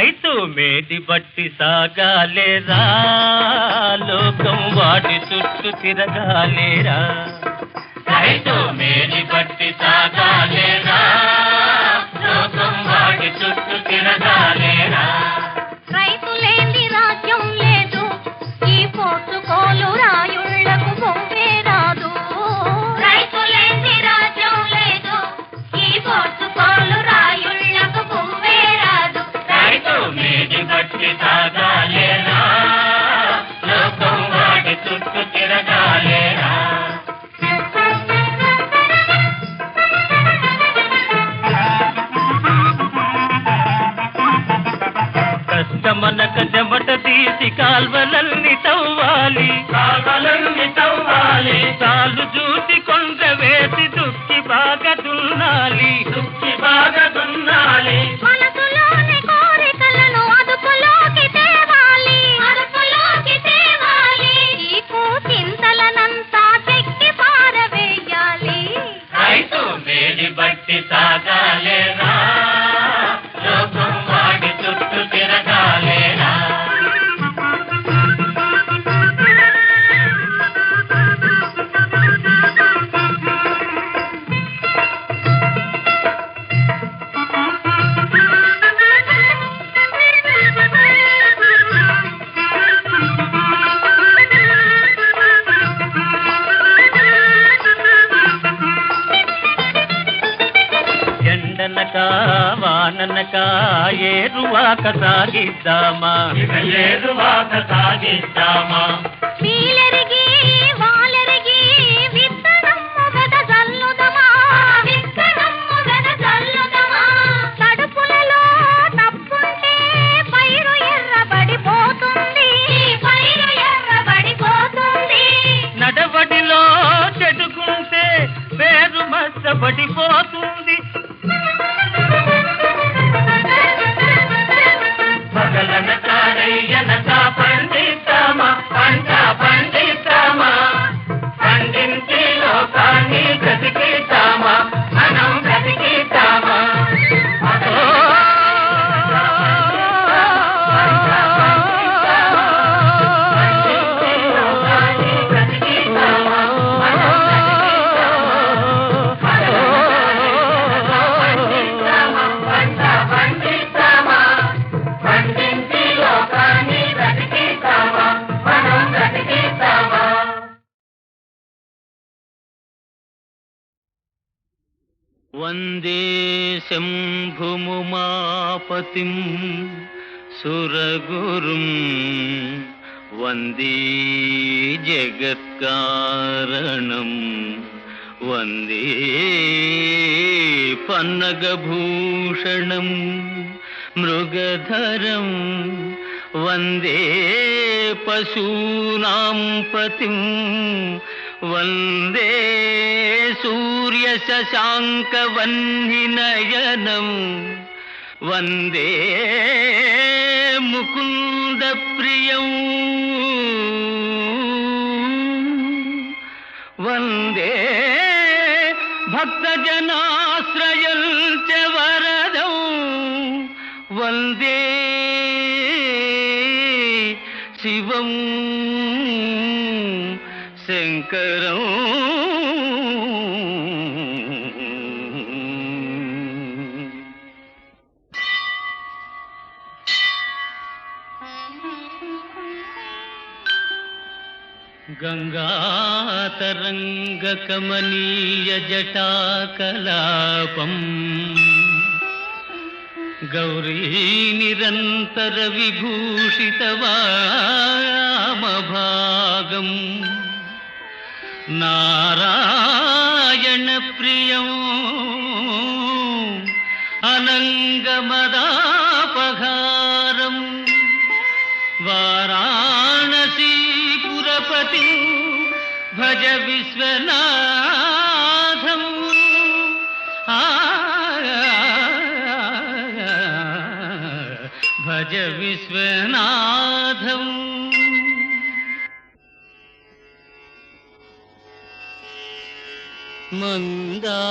రైతు మేటి బట్టి సాగాలేరా లోకం వాటి చుట్టూ తిరగాలేరా రైతు మేటి బట్టి సాగాలేరా లోకం వాటి చుట్టూ తిరగాలేరా கால்வலல் వీలరికి சுமதிம் சுரகுரும் வந்தே ஜெகத்காரணம். வந்தே பன்னகபூஷணம். மிருகதரம். வந்தே பசூனாம் பிரதிம். வந்தே சூரிய சசாங்கவன்னிநயனம் ముకుందప్రియం. వందే భక్తజనాశ్రయం చ వరదం. వందే శివం శంకరం. గంగాతరంగకమనీయ गङ्गातरङ्गकमनीयजटाकलापम् गौरी निरन्तरविभूषितवामभागम् नारायणप्रियम् अनङ्गमदा భజ విశ్వనాథం ఆ, భజ విశ్వనాథం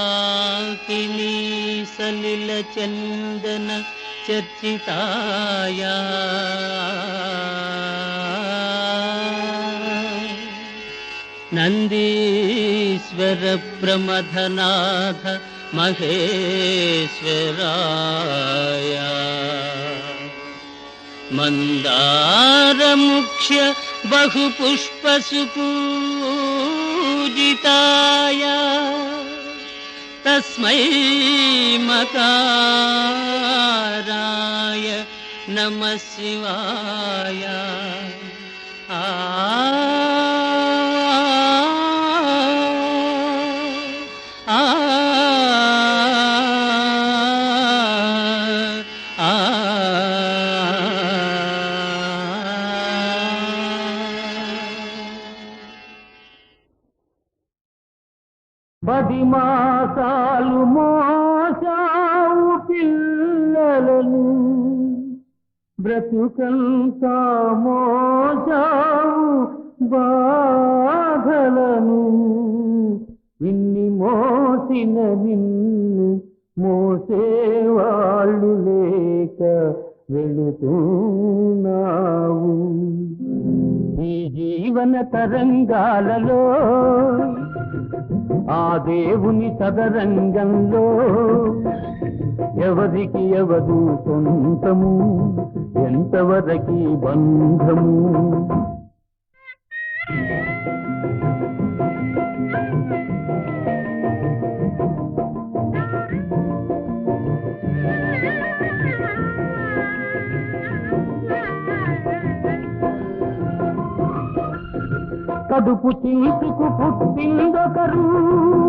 మందాకినీ సలిల नन्दीश्वरप्रमथनाथ महेश्वराय। मन्दारमुख्य बहुपुष्पसुपूजिताय। तस्मै मकाराय नमः शिवाय। आ దేవుని సదరంగంలో ఎవరికి ఎవరు సొంతము ఎంతవరకి బంధము? కడుపు తీసుకు పుట్టిందొకరు.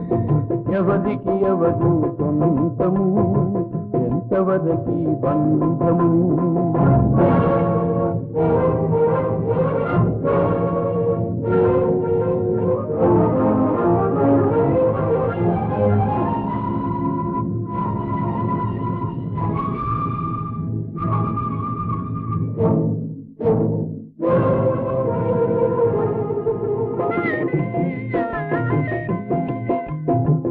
ఎవరికి ఎవరు సొంతము ఎంతవరకి బంధము.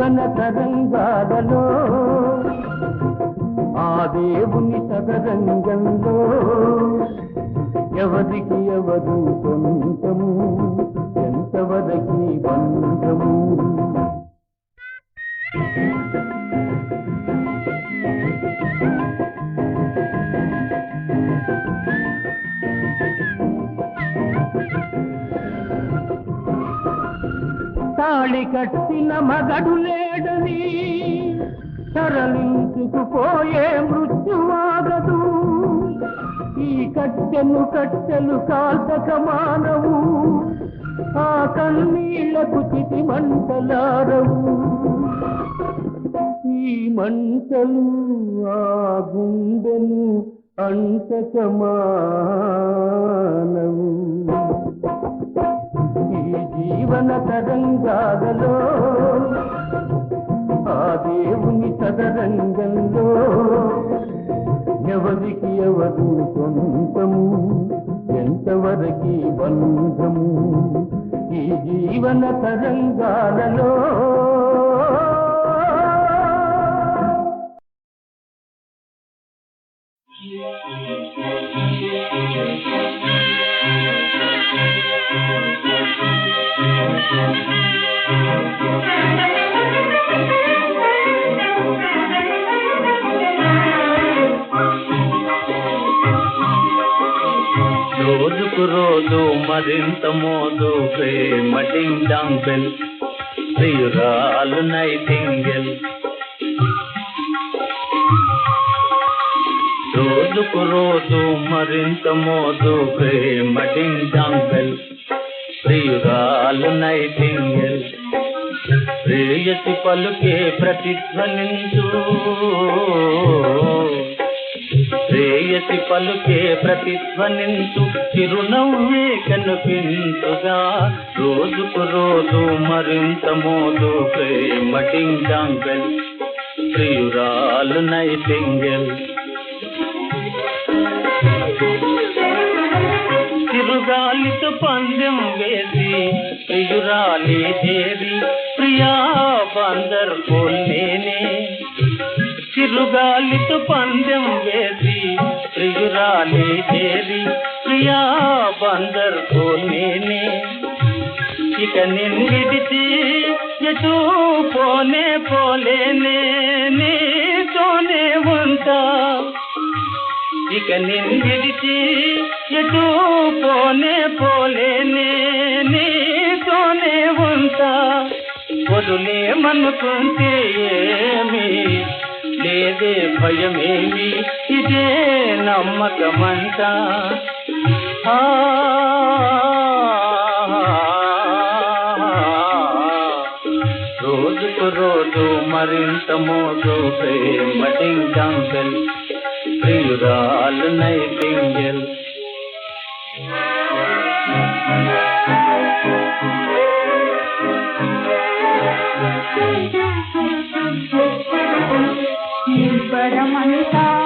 జీవన తరంగాలలో ఆ దేవుని సదరంగంలో ఎవరికి ఎవరు సొంతము మగడు లేడని తరలించుకుపోయే మృత్యువాగదు ఈ కట్టెను కట్టెలు కాల్చక మానవు ఆ కన్నీళ్ళకు చితి మంటలారవు. ఈ మంటలు ఆ గుండెను అంటక మానవు. ఈ జీవన తరంగాలలో ఆ దేవుని చదరంగంలో ఎవరికి ఎవరు సొంతము ఎంతవరకి బంధము ఈ జీవన తరంగాలలో Thank you. రోజుకు రోజు మరింత మోదు ప్రేమ డింగ్ డాంగ్ బెల్ ప్రియురాలు నైటింగెల్ రోజుకు రోజు మరింత మోదు ప్రేమ డింగ్ ప్రియురాలు నైటింగెల్ ప్రేయసి పలుకే ప్రతిధ్వనించు శ్రేయసి పలుకే ప్రతిధ్వనించు చిరునవ్వే కనిపించుగా. రోజుకు రోజు మరింత మోదు ప్రేమ టింగాంగల్ ప్రియురాలు నైటింగల్ తిరుగాలితో పందెం ప్రియురాలి చేరి ప్రియా బందర్ నేనే చిరుగాలితో పందెం వేసి ప్రియురాలి చేరి ప్రియా బందర్ నేనే ఇక నిన్నిడిచి ఎటు పోనే పోలేనే నీతోనే ఉంటా ఇక నిన్నిడిచి ఎటు పోనే పోలేనే నీతోనే ఉంటా వదులేమనుకుంటే ఏమి? లేదే భయమేమి? ఇదే నమ్మకమంట. ఆ రోజుకు రోజు మరింత మోదు ప్రేమ డింగాంగల్ ప్రియురాలు నైటింగల్. you. నీరైపోయే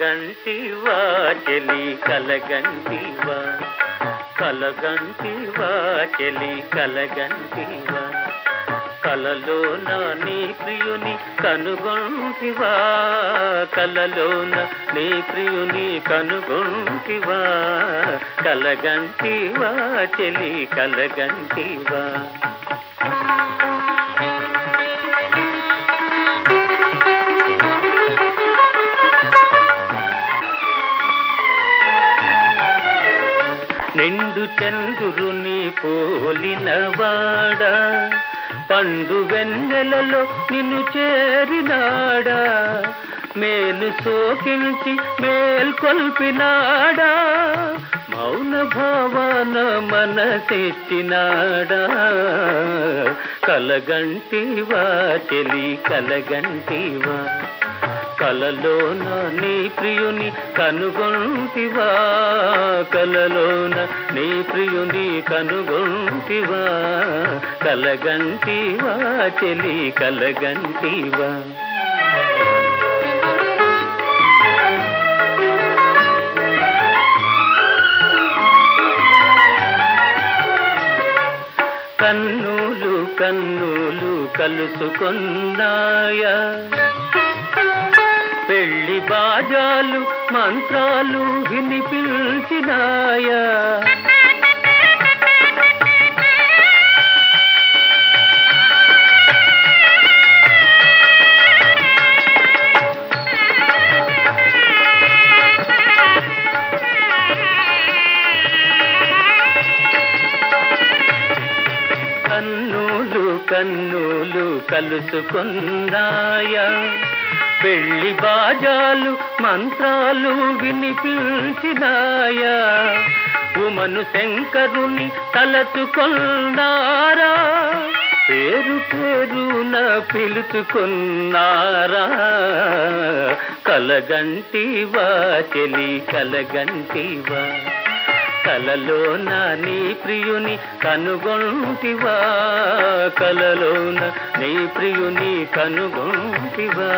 కలగంటివా చెలి కలగంటివా కలగంటివా చెలి కలగంటివా కలలోన నీ ప్రియుని కనుగొంటివా కలలోన నీ ప్రియుని కనుగొంటివా కలగంటివా చెలి కలగంటివా. నిండు చంద్రుని పోలినవాడా పండు వెన్నెలలో నిన్ను చేరినాడా? మేలు సోకించి మేల్కొల్పినాడా మౌన భావన మనసెచ్చినాడా కలగంటివా చెలి కలగంటివా? కలలోన నీ ప్రియుని కనుగొంటివా? కలలోన నీ ప్రియుని కనుగొంటివా? కలగంటివా? చెలి కలగంటివా? కన్నులు కన్నులు కలుసుకున్నాయా? రాజాలు మంత్రాలు వినిపించినాయా? కన్నులు కన్నులు కలుసుకున్నాయా పెళ్ళి బాజాలు మంత్రాలు వినిపించినాయా? ఉమను శంకరుని తలచుకున్నారా? పేరు పేరున పిలుచుకున్నారా? కలగంటివా చెలి కలగంటివా? కలలోన నీ ప్రియుని కనుగొంటివా? కలలోన నీ ప్రియుని కనుగొంటివా?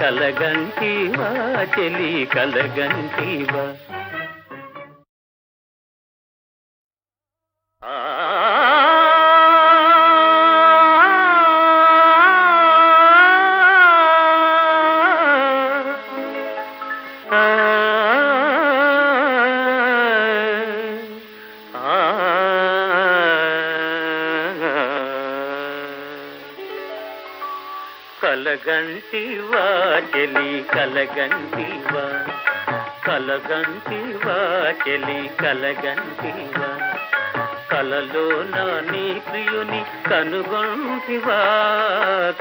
కలగంటివా చెలి కలగంటివా? కలగంటివా చెలి కలగంటివా? కలగంటివా చెలి కలగంటివా? కలలో నీ ప్రియుని కనుగొంటివా?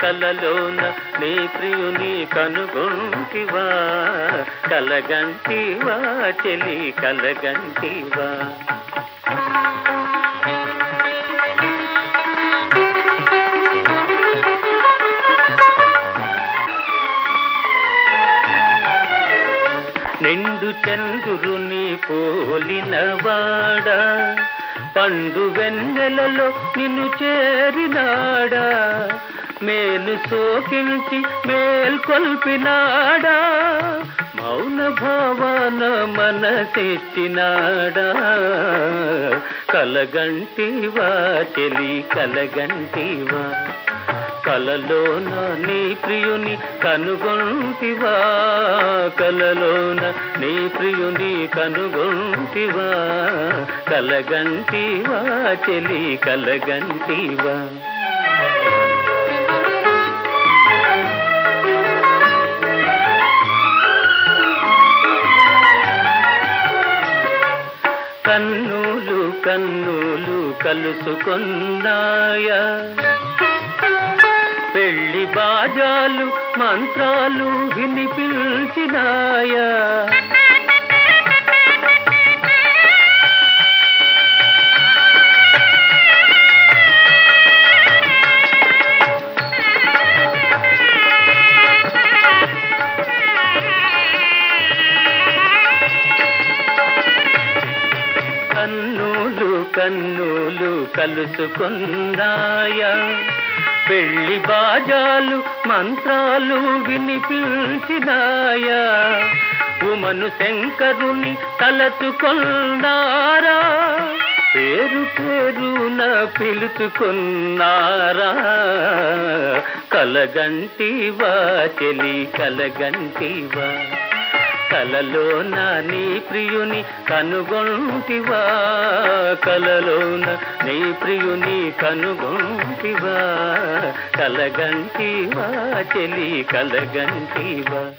కలలోన నీ ప్రియుని కనుగొంటివా? కలగంటివా చెలి కలగంటివా? పండు చంద్రుని పోలినవాడా పండు వెన్నెలలో నిన్ను చేరినాడా? మేలు సోకించి మేల్కొల్పినాడా మౌన భావన మనసెచ్చినాడా? కలగంటివా చెలి కలగంటివా? కలలోన నీ ప్రియుని కనుగొంటివా? కలలోన నీ ప్రియుని కనుగొంటివా? కలగంటివా? చెలి కలగంటివా? కన్నులు కన్నులు కలుసుకున్నాయా? పెళ్ళి బాజాలు మంత్రాలు వినిపించినాయా. కన్నులు కన్నులు కలుసుకుందాయా. పెళ్ళి బాజాలు మంత్రాలు వినిపించినాయా? ఉమను శంకరుని తలచుకున్నారా? పేరు పేరున పిలుచుకున్నారా? కలగంటివా చెలి కలగంటివా? కలలోన నీ ప్రియుని కనుగొంటివా? కలలోన నీ ప్రియుని కనుగొంటివా? కలగంటివా చెలి కలగంటివా?